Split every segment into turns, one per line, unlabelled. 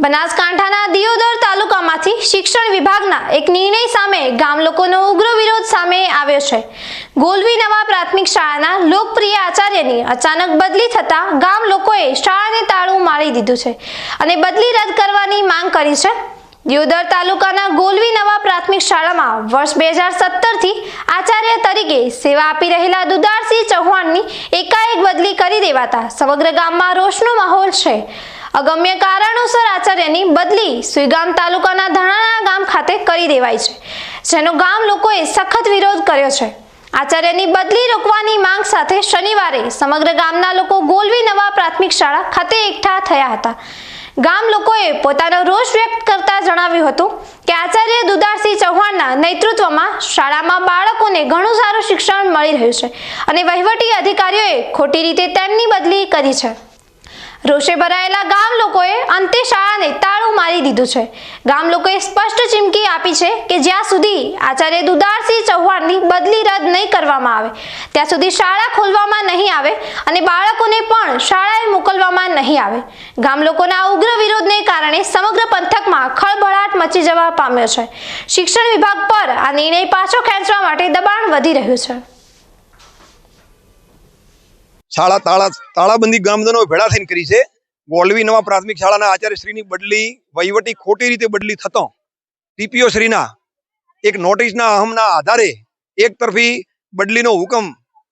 બનાસકાંઠાના દિયોદર તાલુકામાંથી શિક્ષણ વિભાગના એક નિર્ણય સામે ગામ લોકોનો ઉગ્ર વિરોધ સામે આવ્યો છે. ગોલવી નવા પ્રાથમિક શાળાના લોકપ્રિય આચાર્યની અચાનક બદલી થતા ગામ લોકોએ શાળાને તાળું મારી દીધું છે અને બદલી રદ કરવાની માંગ કરી છે. દિયોદર તાલુકાના ગોલવી નવા પ્રાથમિક શાળામાં વર્ષ બે હજાર સત્તરથી આચાર્ય તરીકે સેવા આપી રહેલા દુદારસિંહ ચૌહાણની એકાએક બદલી કરી દેવાતા સમગ્ર ગામમાં રોષનો માહોલ છે. અગમ્ય કારણોસર આચાર્યની બદલી સુઈગામ તાલુકાના ધણાણા ગામ ખાતે કરી દેવાઈ છે, જેનો ગામ લોકોએ સખત વિરોધ કર્યો છે. આચાર્યની બદલી રોકવાની માંગ સાથે શનિવારે સમગ્ર ગામના લોકો ગોલવી નવા પ્રાથમિક શાળા ખાતે એકઠા થયા હતા. ગામ લોકોએ પોતાનો રોષ વ્યક્ત કરતા જણાવ્યું હતું કે આચાર્ય દુદારસિંહ ચૌહાણના નેતૃત્વમાં શાળામાં બાળકોને ઘણું સારું શિક્ષણ મળી રહ્યું છે અને વહીવટી અધિકારીઓએ ખોટી રીતે તેમની બદલી કરી છે. રોષે ભરાયેલા ગામ લોકોએ અંતે શાળાને તાળું મારી દીધું છે. ગામ લોકોએ સ્પષ્ટ ચીમકી આપી છે કે જ્યાં સુધી આચાર્ય દુદારસિંહ ચૌહાણની બદલી રદ નહીં કરવામાં આવે, ત્યાં સુધી શાળા ખોલવામાં નહીં આવે અને બાળકોને પણ શાળાએ મોકલવામાં નહીં આવે. ગામ લોકોના ઉગ્ર વિરોધને કારણે સમગ્ર પંથકમાં ખળભળાટ મચી જવા પામ્યો છે. શિક્ષણ વિભાગ પર આ નિર્ણય પાછો ખેંચવા માટે દબાણ વધી રહ્યું છે.
શાળા તાળા તાળાબંધી ગામજનો ભેળા થઈને કરી છે. ગોલવી નવા પ્રાથમિક શાળાના આચાર્યશ્રીની બદલી વહીવટી ખોટી રીતે બદલી થતો. ટીપીઓ શ્રીના એક નોટિસના અહમના આધારે એક તરફી બદલીનો હુકમ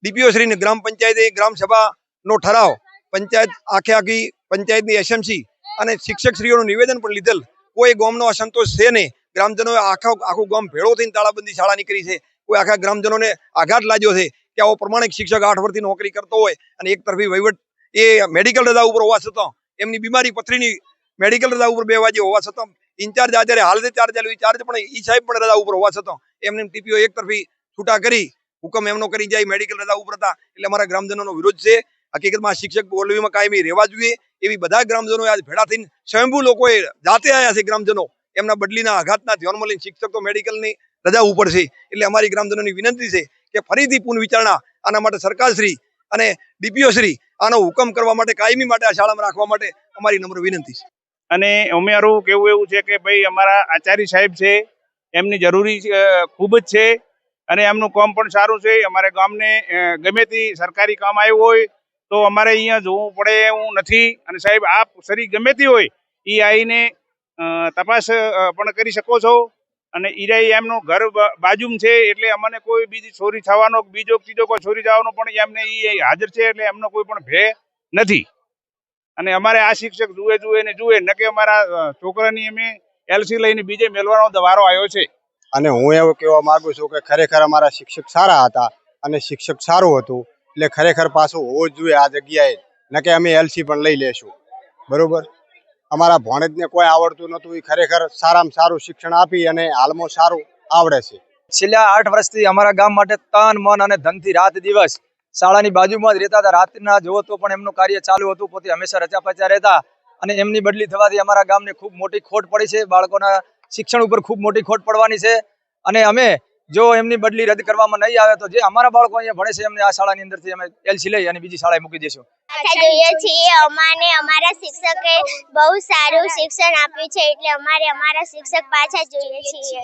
ડીપીઓ શ્રીને ગ્રામ પંચાયતે ગ્રામ સભાનો ઠરાવ, પંચાયત આખે આખી પંચાયતની એસએમસી અને શિક્ષકશ્રીઓનું નિવેદન પણ લીધેલ. કોઈ ગામનો અસંતોષ છે નહીં. ગ્રામજનોએ આખા, આખું ગામ ભેળો થઈને તાળાબંધી શાળા નીકળી છે. કોઈ આખા ગ્રામજનોને આઘાત લાગ્યો છે. કે આવો પ્રમાણિક શિક્ષક આઠ વર્ષથી નોકરી કરતો હોય અને એક તરફી વહીવટ એ મેડિકલ રજા ઉપર હોવા છતાં એમની બીમારી પથરીની મેડિકલ રજા ઉપર બે વાગે હોવા છતાં ઇન્ચાર્જ આચાર્ય હાલ જે ચાર્જ ચાલુ ચાર્જ પણ ઈ સાહેબ પણ રજા ઉપર હોવા છતાં એમને ટીપીઓ એક તરફી છૂટા કરી, હુકમ એમનો કરી જાય મેડિકલ રજા ઉપર હતા. એટલે અમારા ગ્રામજનોનો વિરોધ છે. હકીકતમાં શિક્ષક બોલવીમાં કાયમી રહેવા જોઈએ. એવી બધા ગ્રામજનો આજ ભેળા થઈને સ્વયંભૂ લોકોએ જાતે આવ્યા છે ગ્રામજનો. એમના બદલીના આઘાતના ધ્યાનમાં લઈને શિક્ષક તો મેડિકલની રજા ઉપર છે. એટલે અમારી ગ્રામજનોની વિનંતી છે કે ફરીથી પુનઃ વિચારણા આના માટે સરકારશ્રી અને ડીપીઓશ્રી આનો હુકમ કરવા માટે, કાયમી માટે આ શાળામાં રાખવા માટે અમારી નમ્ર વિનંતી છે.
અને અમારું કેવું એવું છે કે ભાઈ અમારા આચાર્ય સાહેબ છે, એમની જરૂરી ખૂબ જ છે અને એમનું કામ પણ સારું છે. અમારે ગામને ગમે તે સરકારી કામ આવ્યું હોય તો અમારે અહીંયા જોવું પડે એવું નથી. અને સાહેબ, આપ સરી ગમે તે હોય એ આવીને તપાસ પણ કરી શકો છો. અને ઈરાઈ એમનું ઘર બાજુમાં છે એટલે અમને કોઈ બીજી ચોરી થવાનો, બીજો ત્રીજો કોઈ ચોરી જવાનો પણ એમને એ હાજર છે એટલે એમનો કોઈ પણ ભે નથી. અને અમારે આ શિક્ષક જુએ જુએ ને જુએ ન કે અમારા છોકરાની અમે એલસી લઈને બીજે મેળવાનો વારો આવ્યો છે.
અને હું એવું કહેવા માંગુ છું કે ખરેખર અમારા શિક્ષક સારા હતા અને શિક્ષક સારું હતું એટલે ખરેખર પાછું હોવું જ જોઈએ આ જગ્યાએ. ન કે અમે એલસી પણ લઈ લેશું. બરોબર? અમારા ભણેજને કોઈ આવડતું નહોતું એ ખરેખર સારામાં સારું શિક્ષણ આપી અને હાલમાં સારું આવડે છે.
છેલ્લા આઠ વર્ષથી અમારા ગામ માટે તન, મન અને ધનથી રાત દિવસ શાળાની બાજુમાં જ રહેતા હતા. રાત્રિના જોવો તો પણ એમનું કાર્ય ચાલુ હતું, પોતે હંમેશા રચાપચા રહેતા અને એમની બદલી થવાથી અમારા ગામને ખૂબ મોટી ખોટ પડી છે. બાળકોના શિક્ષણ ઉપર ખૂબ મોટી ખોટ પડવાની છે અને અમે જો એમની બદલી રદ કરવામાં નહીં આવે તો જે અમારા બાળકો અહીંયા ભણે છે, એમને આ શાળાની અંદરથી અમે એલસી લઈ અને બીજી શાળાએ મૂકી દઈશું.
જોઈએ અમારા શિક્ષકે બહુ સારું શિક્ષણ આપ્યું છે, એટલે અમારે અમારા શિક્ષક પાછા જોઈએ છીએ.